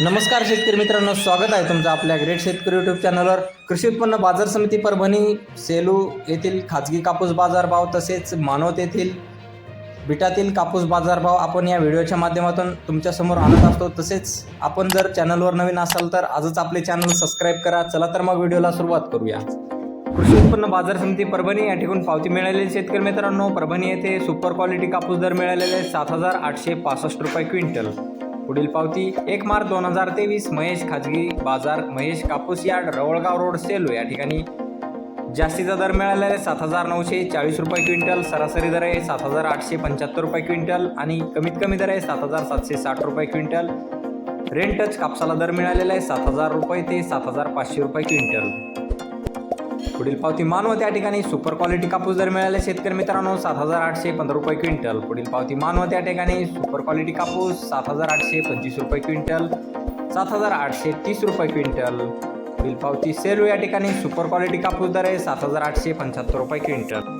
नमस्कार शेतकरी मित्रांनो स्वागत आहे तुमचं आपल्या ग्रेट शेतकरी युट्यूब चॅनलवर कृषी उत्पन्न बाजार समिती परभणी सेलू येथील खाजगी कापूस बाजारभाव तसेच मानवत येथील बिटातील कापूस बाजारभाव आपण या व्हिडिओच्या माध्यमातून तुमच्यासमोर आणत असतो. तसेच आपण जर चॅनलवर नवीन असाल तर आजच आपले चॅनल सबस्क्राईब करा. चला तर मग व्हिडिओला सुरुवात करूया. कृषी उत्पन्न बाजार समिती परभणी या ठिकाणी पावती मिळालेली शेतकरी मित्रांनो परभणी येथे सुपर क्वालिटी कापूस दर मिळालेले सात हजार आठशे पासष्ट रुपये क्विंटल. पुढील पावती एक मार्च दोन हजार तेवीस महेश खाजगी बाजार महेश कापूस यार्ड रवळगाव रोड सेलू या ठिकाणी. जास्तीचा दर मिळालेला आहे सात हजार नऊशे चाळीस रुपये क्विंटल सरासरी दर आहे सात हजार आठशे पंच्याहत्तर रुपये क्विंटल आणि कमीत कमी दर आहे सात हजार सातशे साठ रुपये क्विंटल. रेंटच कापसाला दर मिळालेला आहे सात हजार रुपये ते सात हजार पाचशे रुपये क्विंटल. पुढील पावती मानवत त्या ठिकाणी सुपर क्वालिटी कापूस दर मिळाले शेतकरी मित्रांनो सात हजार आठशे पंधरा रुपये क्विंटल. पुढील पावती मानवत त्या ठिकाणी सुपर क्वालिटी कापूस सात हजार आठशे पंचवीस रुपये क्विंटल सात हजार आठशे तीस रुपये क्विंटल. पुढील पावती सेलू या ठिकाणी सुपर क्वालिटी कापूस दर आहे सात हजार आठशे पंच्याहत्तर रुपये क्विंटल.